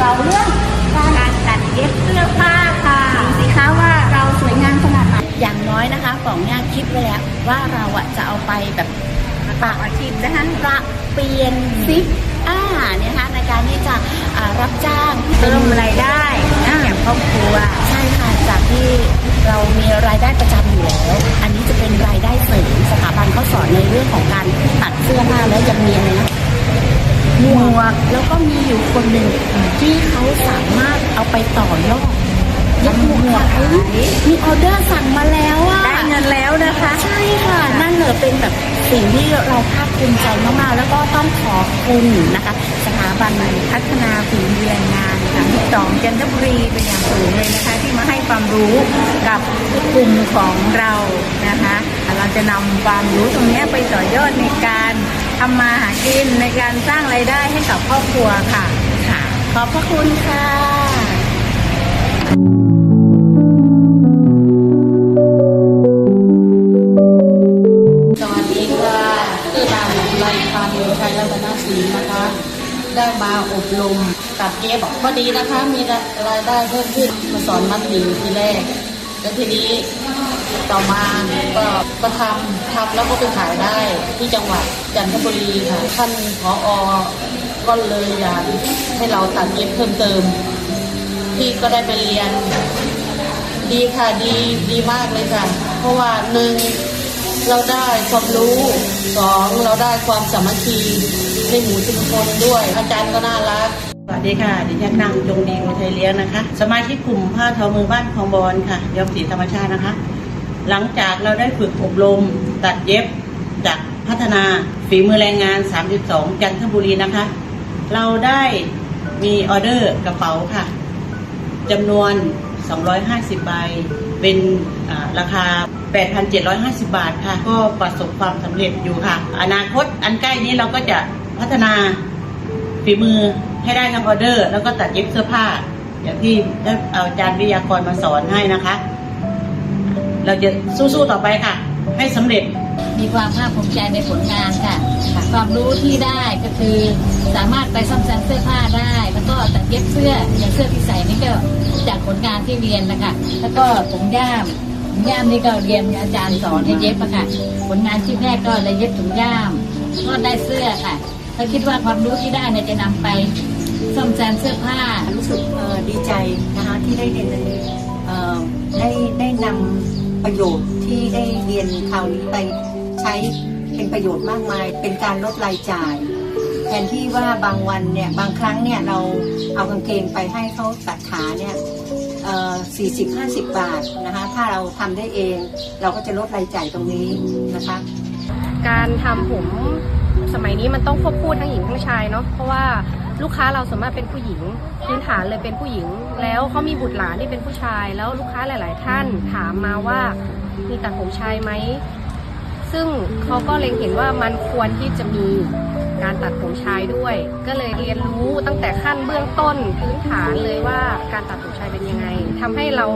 ข้ามาสอนเราเรื่องการตัดเย็บเสื้อผ้าค่ะดูสิคะว่าเราสวยงามขนาดไหนอย่างน้อยนะคะป๋องเนี่ยคิดไว้แล้วว่าเราอะจะเอาไปแบบปะอาชีพนะคะประเปลี่ยนซิปอ่าเนี่ยนะคะในการที่จะอ่ารับจ้างเพิ่มรายได้ให้แก่ครอบครัวใช่ค่ะจากที่เรามีรายได้ประจำอยู่แล้ว อันนี้จะเป็นรายได้เสริมสถาบันเขาสอนในเรื่องของการตัดเสื้อผ้าแล้วยังมีอะไรนะ หมวกแล้วก็มีอยู่คนหนึ่งที่เขาสามารถเอาไปต่อยอดยัหมวกขายมีออเดอร์สั่งมาแล้วอะได้เงินแล้วนะคะ ใช่ค่ะ นั่นเลยเป็นแบบสิ่งที่เราภาคภูมิใจมากๆ แล้วก็ต้องขอบคุณนะคะ สถาบันพัฒนาฝีมือแรงงานค่ะที่สองจันทบุรีเป็นอย่างสูงเลยนะคะ ที่มาให้ความรู้กับกลุ่มของเรานะคะ เราจะนำความรู้ตรงนี้ไปต่อยอดในการ ทำมาหากินในการสร้างไรายได้ให้กับครอบครัวค่ะ ค่ะ ขอบพระคุณค่ะสวัสดีค่ะชื่อนางไลพันธ์ชัยรัตนศรีนะคะได้มาอบรมตัดเย็บพอดีนะคะ มีรายได้เพิ่มขึ้นมาสอนมัดหมี่ทีแรก แล้วทีนี้ ต่อมาก็ก็ทำทำแล้วก็ไปขายได้ที่จังหวัดจันทบุรีค่ะท่านผออก็เลยอยากให้เราตัดเย็บเพิ่มเติม พี่ก็ได้ไปเรียน ดีค่ะดีดีมากเลยค่ะ เพราะว่าหนึ่งเราได้ความรู้สองเราได้ความสามัคคีในหมู่ชุมชนด้วย อาจารย์ก็น่ารักสวัสดีค่ะ ดิฉันนางจงดีอุทัยเลี้ยงนะคะ สมาชิกกลุ่มผ้าทอมือบ้านคลองบอนค่ะย้อมสีธรรมชาตินะคะ หลังจากเราได้ฝึกอบรม ตัดเย็บจากพัฒนาฝีมือแรงงาน 32 จันทบุรีนะคะ เราได้มีออเดอร์กระเป๋าค่ะจำนวน 250 ใบ เป็นราคา 8,750 บาทค่ะ ก็ประสบความสำเร็จอยู่ค่ะ อนาคตอันใกล้นี้เราก็จะพัฒนาฝีมือให้ได้ทั้งออเดอร์ แล้วก็ตัดเย็บเสื้อผ้า อย่างที่ได้เอาอาจารย์วิทยากรมาสอนให้นะคะ เราจะสู้ๆต่อไปค่ะ ให้สำเร็จมีความภาคภูมิใจในผลงานค่ะ ความรู้ที่ได้ก็คือสามารถไปซ่อมแซมเสื้อผ้าได้ แล้วก็ตัดเย็บเสื้ออย่างเสื้อที่ใส่นี่ก็จากผลงานที่เรียนนะคะ แล้วก็ผมย่ามผมย่ามนี่ก็เรียนอาจารย์สอนให้เย็บอะค่ะ ผลงานชิ้นแรกก็เลยเย็บถุงย่ามก็ได้เสื้อค่ะก็คิดว่าความรู้ที่ได้เนี่ยจะนำไปซ่อมแซมเสื้อผ้ารู้สึกเอ่อดีใจนะคะที่ได้เรียนเอ่อได้ได้นำ ประโยชน์ที่ได้เรียนคราวนี้ไปใช้เป็นประโยชน์มากมาย เป็นการลดรายจ่าย แทนที่ว่าบางวันเนี่ยบางครั้งเนี่ยเราเอากางเกงไปให้เขาตัดขาเนี่ยสี่สิบห้าสิบบาทนะคะถ้าเราทำได้เองเราก็จะลดรายจ่ายตรงนี้นะคะ การทำผมสมัยนี้มันต้องควบคู่ทั้งหญิงทั้งชายเนาะเพราะว่า ลูกค้าเราส่วนมากเป็นผู้หญิงพื้นฐานเลยเป็นผู้หญิง แล้วเขามีบุตรหลานที่เป็นผู้ชาย แล้วลูกค้าหลาย ๆ ท่านถามมาว่ามีตัดผมชายไหมซึ่งเขาก็เล็งเห็นว่ามันควรที่จะมีการตัดผมชายด้วย ก็เลยเรียนรู้ตั้งแต่ขั้นเบื้องต้นพื้นฐานเลยว่าการตัดผมชายเป็นยังไงทำให้เรา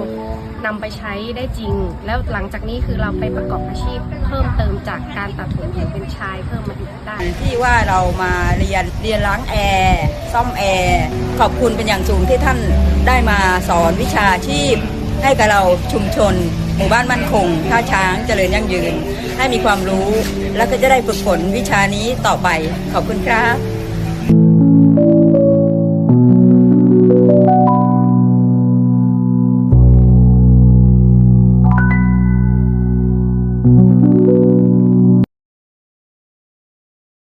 นำไปใช้ได้จริง แล้วหลังจากนี้คือเราไปประกอบอาชีพเพิ่มเติมจากการตัดผมหญิงเป็นชายเพิ่มมาอีกได้ที่ว่าเรามาเรียนเรียนล้างแอร์ซ่อมแอร์ขอบคุณเป็นอย่างสูงที่ท่านได้มาสอนวิชาชีพ ให้กับเราชุมชน หมู่บ้านมั่นคงท่าช้างเจริญยั่งยืน ให้มีความรู้แล้วก็จะได้ฝึกฝนวิชานี้ต่อไปขอบคุณครับ